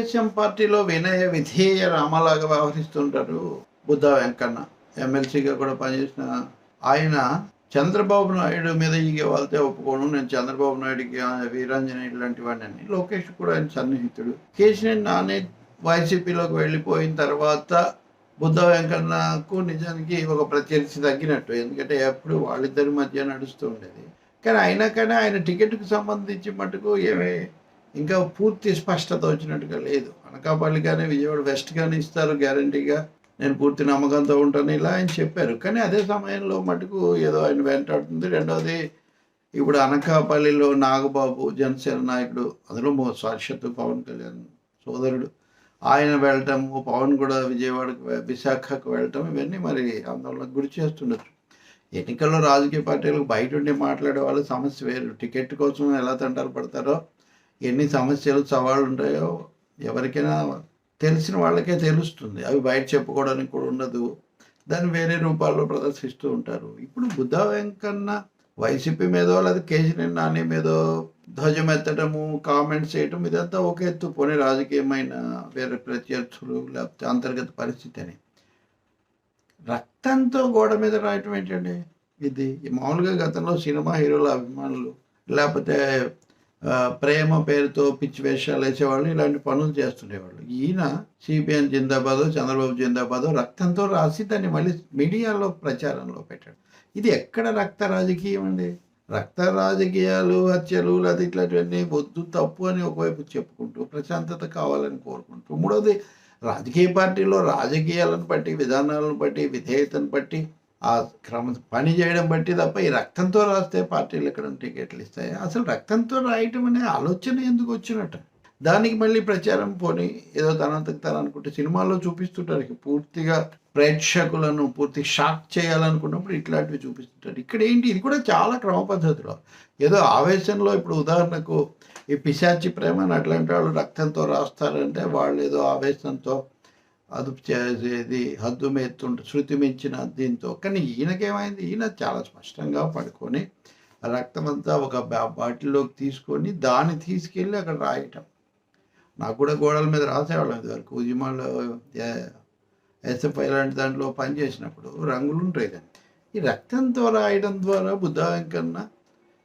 తెలుగుదేశం పార్టీలో వినయ విధేయ రామలాగా వ్యవహరిస్తుంటారు బుద్ధ వెంకన్న. ఎమ్మెల్సీగా కూడా పనిచేసిన ఆయన చంద్రబాబు నాయుడు మీద ఈగ వాళ్తే ఒప్పుకోను. నేను చంద్రబాబు నాయుడుకి ఆ, వీరాంజనేయుడు లాంటి వాడిని లోకేష్ కూడా ఆయన సన్నిహితుడు. కేసీఆర్ నాని వైసీపీలోకి వెళ్ళిపోయిన తర్వాత బుద్ధ వెంకన్నకు నిజానికి ఒక ప్రత్యర్థి తగ్గినట్టు. ఎందుకంటే ఎప్పుడు వాళ్ళిద్దరి మధ్య నడుస్తూ ఉండేది. కానీ అయినా కానీ ఆయన టికెట్కు సంబంధించి మటుకు ఏమీ ఇంకా పూర్తి స్పష్టత వచ్చినట్టుగా లేదు. అనకాపల్లి కానీ విజయవాడ వెస్ట్ కానీ ఇస్తారు గ్యారంటీగా. నేను పూర్తి నమ్మకంతో ఉంటాను ఇలా ఆయన చెప్పారు. కానీ అదే సమయంలో మటుకు ఏదో ఆయన వెంటాడుతుంది. రెండవది ఇప్పుడు అనకాపల్లిలో నాగబాబు జనసేన నాయకుడు అందులో మో- సాక్షాత్తు పవన్ కళ్యాణ్ సోదరుడు. ఆయన వెళ్ళటం పవన్ కూడా విజయవాడకు విశాఖకు వెళ్ళటం ఇవన్నీ మరి ఆందోళనకు గురి చేస్తుండొచ్చు. ఎన్నికల్లో రాజకీయ పార్టీలకు బయట ఉండి మాట్లాడే వాళ్ళు సమస్య వేరు. టికెట్ కోసం ఎలా తంటాలు పడతారో ఎన్ని సమస్యలు సవాళ్ళు ఉంటాయో ఎవరికైనా తెలిసిన వాళ్ళకే తెలుస్తుంది. అవి బయట చెప్పుకోవడానికి కూడా ఉండదు. దాన్ని వేరే రూపాల్లో ప్రదర్శిస్తూ ఉంటారు. ఇప్పుడు బుద్ధ వెంకన్న వైసీపీ మీదో లేదా కేసీఆర్ నాని మీదో ధ్వజం ఎత్తడము కామెంట్స్ చేయటం ఇదంతా ఒక ఎత్తు పోనీ రాజకీయమైన వేరే ప్రత్యర్థులు లేకపోతే అంతర్గత పరిస్థితి అని రక్తంతో గోడ మీద రాయటం ఏంటండి? ఇది ఈ మామూలుగా గతంలో సినిమా హీరోల అభిమానులు లేకపోతే ప్రేమ పేరుతో పిచ్చి వేషాలు వేసేవాళ్ళు ఇలాంటి పనులు చేస్తుండేవాళ్ళు. ఈయన సిపిఎన్ జిందాబాదో చంద్రబాబు జిందాబాదో రక్తంతో రాసి దాన్ని మళ్ళీ మీడియాలో ప్రచారంలో పెట్టాడు. ఇది ఎక్కడ రక్త రాజకీయం అండి? రక్త రాజకీయాలు హత్యలు లేదా ఇట్లాంటివన్నీ వద్దు తప్పు అని ఒకవైపు చెప్పుకుంటూ ప్రశాంతత కావాలని కోరుకుంటూ మూడవది రాజకీయ పార్టీలో రాజకీయాలను బట్టి విధానాలను బట్టి విధేయతను బట్టి ఆ క్రమ పని చేయడం బట్టి తప్ప ఈ రక్తంతో రాస్తే పార్టీలు ఎక్కడ టికెట్లు ఇస్తాయి? అసలు రక్తంతో రాయటం అనే ఆలోచన ఎందుకు వచ్చినట్ట? దానికి మళ్ళీ ప్రచారం పోని ఏదో తనంతకు తను అనుకుంటే సినిమాల్లో చూపిస్తుంటారు పూర్తిగా ప్రేక్షకులను పూర్తి షాక్ చేయాలనుకున్నప్పుడు ఇట్లాంటివి చూపిస్తుంటారు. ఇక్కడ ఏంటి? ఇది కూడా చాలా క్రమ పద్ధతిలో. ఏదో ఆవేశంలో ఇప్పుడు ఉదాహరణకు ఈ పిశాచి ప్రేమ అని అట్లాంటి వాళ్ళు రక్తంతో రాస్తారంటే వాళ్ళు ఏదో ఆవేశంతో అదుపు చేసేది హద్దు మెత్తుంటే శృతి మించిన దీంతో. కానీ ఈయనకేమైంది? ఈయన చాలా స్పష్టంగా పడుకొని ఆ రక్తం అంతా ఒక బా- బాటిల్లోకి తీసుకొని దాన్ని తీసుకెళ్ళి అక్కడ రాయటం. నాకు కూడా గోడల మీద రాసేవాళ్ళం ఇదివరకు. ఉద్యమాల్లో ఎస్ఎఫ్ఐ లాంటి దాంట్లో పనిచేసినప్పుడు రంగులు ఉంటాయి కానీ ఈ రక్తంతో రాయడం ద్వారా బుద్ధ వెంకన్న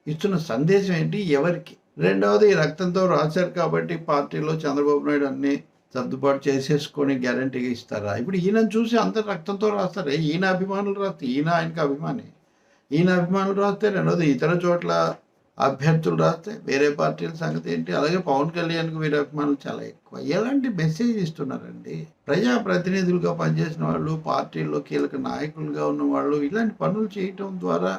ఇస్తున్న సందేశం ఏంటి? ఎవరికి? రెండవది ఈ రక్తంతో రాశారు కాబట్టి పార్టీలో చంద్రబాబు నాయుడు అన్ని సర్దుబాటు చేసేసుకొని గ్యారంటీగా ఇస్తారా? ఇప్పుడు ఈయన చూసి అందరు రక్తంతో రాస్తారే? ఈయన అభిమానులు రాస్తే ఈయన ఆయనకి అభిమాని. ఈయన అభిమానులు రాస్తే రెండవది ఇతర చోట్ల అభ్యర్థులు రాస్తే వేరే పార్టీల సంగతి ఏంటి? అలాగే పవన్ కళ్యాణ్కి వీరి అభిమానులు చాలా ఎక్కువ. ఎలాంటి మెసేజ్ ఇస్తున్నారండి? ప్రజా ప్రతినిధులుగా పనిచేసిన వాళ్ళు పార్టీల్లో కీలక నాయకులుగా ఉన్న వాళ్ళు ఇలాంటి పనులు చేయటం ద్వారా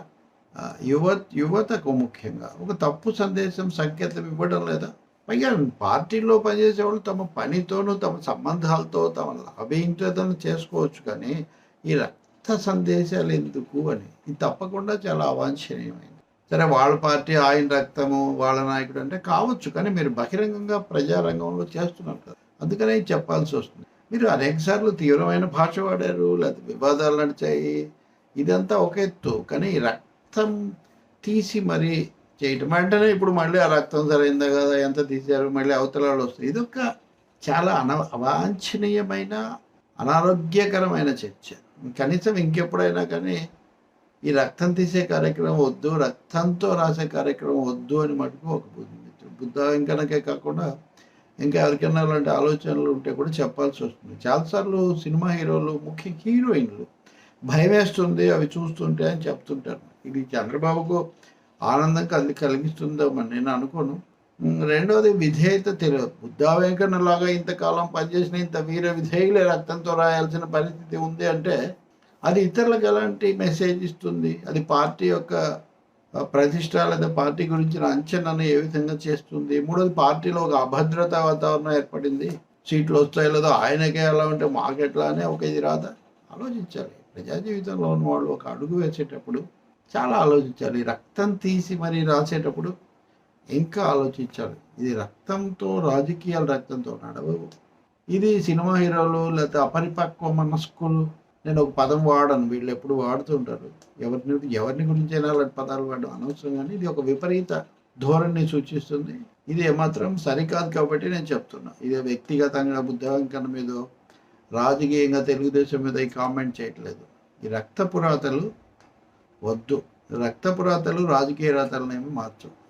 యువ యువతకు ముఖ్యంగా ఒక తప్పు సందేశం సంకేతం ఇవ్వడం లేదా? పైగా పార్టీల్లో పనిచేసే వాళ్ళు తమ పనితోనూ తమ సంబంధాలతో తమ లాభయించదని చేసుకోవచ్చు కానీ ఈ రక్త సందేశాలు ఎందుకు అని. ఇది తప్పకుండా చాలా అవాంఛనీయమైంది. సరే వాళ్ళ పార్టీ ఆయన రక్తము వాళ్ళ నాయకుడు అంటే కావచ్చు కానీ మీరు బహిరంగంగా ప్రజారంగంలో చేస్తున్నారు కదా. అందుకనే చెప్పాల్సి వస్తుంది. మీరు అనేకసార్లు తీవ్రమైన భాష వాడారు లేదా వివాదాలు నడిచాయి. ఇదంతా ఒక ఎత్తు. కానీ ఈ రక్తం తీసి మరీ చేయటం. వెంటనే ఇప్పుడు మళ్ళీ ఆ రక్తం సరైందా కదా ఎంత తీశారు మళ్ళీ అవతలాలు వస్తాయి ఇదొక చాలా అన అవాంఛనీయమైన అనారోగ్యకరమైన చర్చ. కనీసం ఇంకెప్పుడైనా కానీ ఈ రక్తం తీసే కార్యక్రమం వద్దు రక్తంతో రాసే కార్యక్రమం వద్దు అని మటుకు ఒక బుద్ధి బుద్ధ ఇంకనకే కాకుండా ఇంకా ఎవరికైనా అలాంటి ఆలోచనలు ఉంటే కూడా చెప్పాల్సి వస్తుంది. చాలాసార్లు సినిమా హీరోలు ముఖ్య హీరోయిన్లు భయం వేస్తుంది అవి చూస్తుంటే అని చెప్తుంటారు. ఇది చంద్రబాబుకు ఆనందం కలి కలిగిస్తుందామని నేను అనుకోను. రెండవది విధేయత తెలియదు బుద్ధా వెంకన్నలాగా ఇంతకాలం పనిచేసిన ఇంత వీర విధేయులే రక్తంతో రాయాల్సిన పరిస్థితి ఉంది అంటే అది ఇతరులకు ఎలాంటి మెసేజ్ ఇస్తుంది? అది పార్టీ యొక్క ప్రతిష్ట లేదా పార్టీ గురించిన అంచనాను ఏ విధంగా చేస్తుంది? మూడోది పార్టీలో ఒక అభద్రత వాతావరణం ఏర్పడింది. సీట్లు వస్తాయో లేదో ఆయనకే ఎలా ఉంటే మాకెట్లా అనే ఒక ఇది రాదా? ఆలోచించాలి. ప్రజా జీవితంలో ఉన్న వాళ్ళు ఒక అడుగు వేసేటప్పుడు చాలా ఆలోచించాలి. రక్తం తీసి మరి రాసేటప్పుడు ఇంకా ఆలోచించాలి. ఇది రక్తంతో రాజకీయాలు రక్తంతో నడవవు ఇది సినిమా హీరోలు లేకపోతే అపరిపక్వ మనస్కులు. నేను ఒక పదం వాడను. వీళ్ళు ఎప్పుడు వాడుతుంటారు ఎవరిని ఎవరిని గురించి అయినా అలాంటి పదాలు వాడడం అనవసరం కానీ ఇది ఒక విపరీత ధోరణి సూచిస్తుంది. ఇది ఏమాత్రం సరికాదు కాబట్టి నేను చెప్తున్నా. ఇది వ్యక్తిగతంగా బుద్ధివంకన మీద రాజకీయంగా తెలుగుదేశం మీద ఈ కామెంట్ చేయట్లేదు. ఈ రక్త పురాతలు వద్దు. రక్తపు రాతలు రాజకీయ రాతలనేమి మార్చవు.